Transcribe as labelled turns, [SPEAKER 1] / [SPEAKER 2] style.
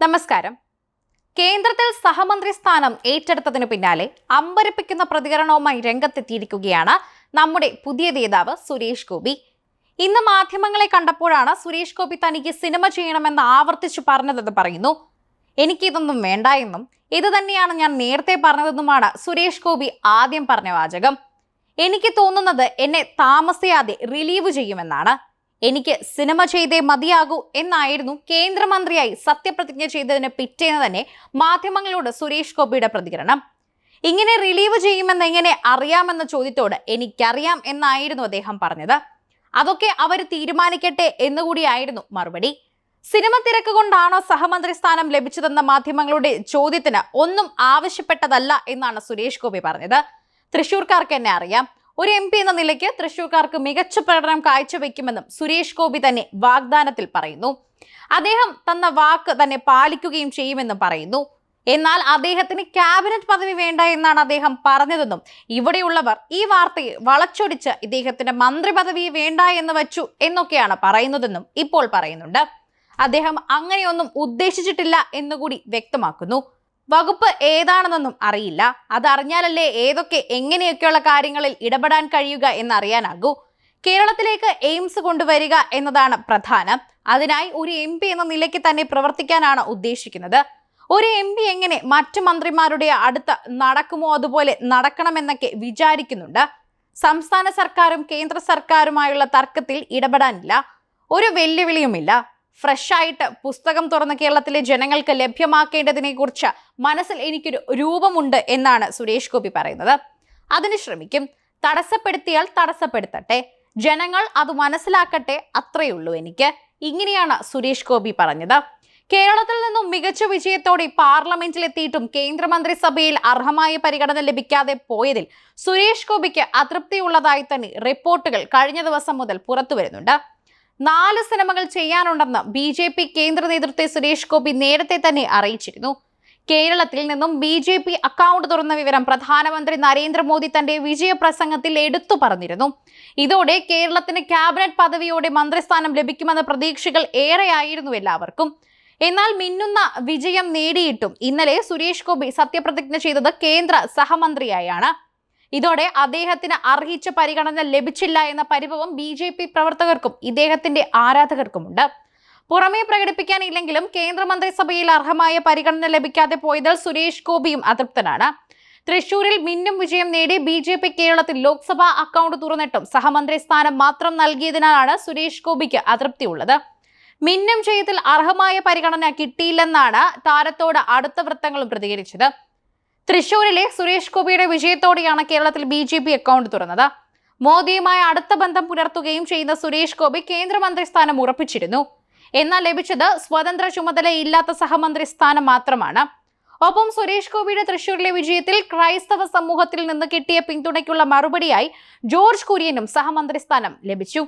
[SPEAKER 1] നമസ്കാരം. കേന്ദ്രത്തിൽ സഹമന്ത്രി സ്ഥാനം ഏറ്റെടുത്തതിനു പിന്നാലെ അമ്പരപ്പിക്കുന്ന പ്രതികരണവുമായി രംഗത്തെത്തിയിരിക്കുകയാണ് നമ്മുടെ പുതിയ നേതാവ് സുരേഷ് ഗോപി. ഇന്ന് മാധ്യമങ്ങളെ കണ്ടപ്പോഴാണ് സുരേഷ് ഗോപി തനിക്ക് സിനിമ ചെയ്യണമെന്ന് ആവർത്തിച്ചു പറഞ്ഞതെന്ന് പറയുന്നു. എനിക്കിതൊന്നും വേണ്ട എന്നും ഇത് തന്നെയാണ് ഞാൻ നേരത്തെ പറഞ്ഞതെന്നുമാണ് സുരേഷ് ഗോപി ആദ്യം പറഞ്ഞ വാചകം. എനിക്ക് തോന്നുന്നത് എന്നെ താമസിയാതെ റിലീവ് ചെയ്യുമെന്നാണ്. എനിക്ക് സിനിമ ചെയ്തേ മതിയാകൂ എന്നായിരുന്നു കേന്ദ്രമന്ത്രിയായി സത്യപ്രതിജ്ഞ ചെയ്തതിന് പിറ്റേന്ന് തന്നെ മാധ്യമങ്ങളോട് സുരേഷ് ഗോപിയുടെ പ്രതികരണം. ഇങ്ങനെ റിലീവ് ചെയ്യുമെന്ന് എങ്ങനെ അറിയാമെന്ന ചോദ്യത്തോട് എനിക്കറിയാം എന്നായിരുന്നു അദ്ദേഹം പറഞ്ഞത്. അതൊക്കെ അവർ തീരുമാനിക്കട്ടെ എന്നുകൂടിയായിരുന്നു മറുപടി. സിനിമ തിരക്ക് കൊണ്ടാണോ സഹമന്ത്രി സ്ഥാനം ലഭിച്ചതെന്ന മാധ്യമങ്ങളുടെ ചോദ്യത്തിന് ഒന്നും ആവശ്യപ്പെട്ടതല്ല എന്നാണ് സുരേഷ് ഗോപി പറഞ്ഞത്. തൃശൂർക്കാർക്ക് എന്നെ അറിയാം. ഒരു എം പി എന്ന നിലയ്ക്ക് തൃശൂർക്കാർക്ക് മികച്ച പ്രകടനം കാഴ്ചവെക്കുമെന്നും സുരേഷ് ഗോപി തന്നെ വാഗ്ദാനത്തിൽ പറയുന്നു. അദ്ദേഹം തന്ന വാക്ക് തന്നെ പാലിക്കുകയും ചെയ്യുമെന്നും പറയുന്നു. എന്നാൽ അദ്ദേഹത്തിന് ക്യാബിനറ്റ് പദവി വേണ്ട എന്നാണ് അദ്ദേഹം പറഞ്ഞതെന്നും ഇവിടെയുള്ളവർ ഈ വാർത്തയെ വളച്ചൊടിച്ച് ഇദ്ദേഹത്തിന്റെ മന്ത്രി പദവി വേണ്ട എന്ന് വച്ചു എന്നൊക്കെയാണ് പറയുന്നതെന്നും ഇപ്പോൾ പറയുന്നുണ്ട്. അദ്ദേഹം അങ്ങനെയൊന്നും ഉദ്ദേശിച്ചിട്ടില്ല എന്നുകൂടി വ്യക്തമാക്കുന്നു. വകുപ്പ് ഏതാണെന്നൊന്നും അറിയില്ല. അതറിഞ്ഞാലല്ലേ ഏതൊക്കെ എങ്ങനെയൊക്കെയുള്ള കാര്യങ്ങളിൽ ഇടപെടാൻ കഴിയുക എന്നറിയാനാകൂ. കേരളത്തിലേക്ക് എയിംസ് കൊണ്ടുവരിക എന്നതാണ് പ്രധാനം. അതിനായി ഒരു എം എന്ന നിലയ്ക്ക് തന്നെ പ്രവർത്തിക്കാനാണ് ഉദ്ദേശിക്കുന്നത്. ഒരു എം പി എങ്ങനെ മറ്റു മന്ത്രിമാരുടെ അടുത്ത് നടക്കുമോ അതുപോലെ നടക്കണമെന്നൊക്കെ വിചാരിക്കുന്നുണ്ട്. സംസ്ഥാന സർക്കാരും കേന്ദ്ര സർക്കാരുമായുള്ള തർക്കത്തിൽ ഇടപെടാനില്ല. ഒരു വെല്ലുവിളിയുമില്ല. ഫ്രഷ് ആയിട്ട് പുസ്തകം തുറന്ന കേരളത്തിലെ ജനങ്ങൾക്ക് ലഭ്യമാക്കേണ്ടതിനെ കുറിച്ച് മനസ്സിൽ എനിക്കൊരു രൂപമുണ്ട് എന്നാണ് സുരേഷ് ഗോപി പറയുന്നത്. അതിന് ശ്രമിക്കും. തടസ്സപ്പെടുത്തിയാൽ തടസ്സപ്പെടുത്തട്ടെ. ജനങ്ങൾ അത് മനസ്സിലാക്കട്ടെ അത്രയുള്ളൂ എനിക്ക്. ഇങ്ങനെയാണ് സുരേഷ് ഗോപി പറഞ്ഞത്. കേരളത്തിൽ നിന്നും മികച്ച വിജയത്തോടെ പാർലമെന്റിലെത്തിയിട്ടും കേന്ദ്രമന്ത്രിസഭയിൽ അർഹമായ പരിഗണന ലഭിക്കാതെ പോയതിൽ സുരേഷ് ഗോപിക്ക് അതൃപ്തിയുള്ളതായി തന്നെ റിപ്പോർട്ടുകൾ കഴിഞ്ഞ ദിവസം മുതൽ പുറത്തു വരുന്നുണ്ട് നാല് സിനിമകൾ ചെയ്യാനുണ്ടെന്ന് ബി ജെ പി കേന്ദ്ര നേതൃത്വത്തെ സുരേഷ് ഗോപി നേരത്തെ തന്നെ അറിയിച്ചിരുന്നു. കേരളത്തിൽ നിന്നും ബി ജെ പി അക്കൗണ്ട് തുറന്ന വിവരം പ്രധാനമന്ത്രി നരേന്ദ്രമോദി തന്റെ വിജയപ്രസംഗത്തിൽ എടുത്തു പറഞ്ഞിരുന്നു. ഇതോടെ കേരളത്തിന് ക്യാബിനറ്റ് പദവിയോടെ മന്ത്രിസ്ഥാനം ലഭിക്കുമെന്ന പ്രതീക്ഷകൾ ഏറെയായിരുന്നു എല്ലാവർക്കും. എന്നാൽ മിന്നുന്ന വിജയം നേടിയിട്ടും ഇന്നലെ സുരേഷ് ഗോപി സത്യപ്രതിജ്ഞ ചെയ്തത് കേന്ദ്ര സഹമന്ത്രിയായാണ്. ഇതോടെ അദ്ദേഹത്തിന് അർഹിച്ച പരിഗണന ലഭിച്ചില്ല എന്ന പരിഭവം ബി ജെ പി പ്രവർത്തകർക്കും ഇദ്ദേഹത്തിന്റെ ആരാധകർക്കുമുണ്ട്. പുറമേ പ്രകടിപ്പിക്കാനില്ലെങ്കിലും കേന്ദ്രമന്ത്രിസഭയിൽ അർഹമായ പരിഗണന ലഭിക്കാതെ പോയതിൽ സുരേഷ് ഗോപിയും അതൃപ്തനാണ്. തൃശൂരിൽ മിന്നും വിജയം നേടി ബി ജെ പി കേരളത്തിൽ ലോക്സഭാ അക്കൗണ്ട് തുറന്നിട്ടും സഹമന്ത്രി സ്ഥാനം മാത്രം നൽകിയതിനാലാണ് സുരേഷ് ഗോപിക്ക് അതൃപ്തിയുള്ളത്. മിന്നും ജയത്തിൽ അർഹമായ പരിഗണന കിട്ടിയില്ലെന്നാണ് താരത്തോട് അടുത്ത വൃത്തങ്ങളും പ്രതികരിച്ചത്. തൃശൂരിലെ സുരേഷ് ഗോപിയുടെ വിജയത്തോടെയാണ് കേരളത്തിൽ ബി ജെ പി അക്കൗണ്ട് തുറന്നത്. മോദിയുമായി അടുത്ത ബന്ധം പുലർത്തുകയും ചെയ്യുന്ന സുരേഷ് ഗോപി കേന്ദ്രമന്ത്രി സ്ഥാനം ഉറപ്പിച്ചിരുന്നു. എന്നാൽ ലഭിച്ചത് സ്വതന്ത്ര ചുമതലയില്ലാത്ത സഹമന്ത്രി സ്ഥാനം മാത്രമാണ്. ഒപ്പം സുരേഷ് ഗോപിയുടെ തൃശൂരിലെ വിജയത്തിൽ ക്രൈസ്തവ സമൂഹത്തിൽ നിന്ന് കിട്ടിയ പിന്തുണയ്ക്കുള്ള മറുപടിയായി ജോർജ് കുര്യനും സഹമന്ത്രി സ്ഥാനം ലഭിച്ചു.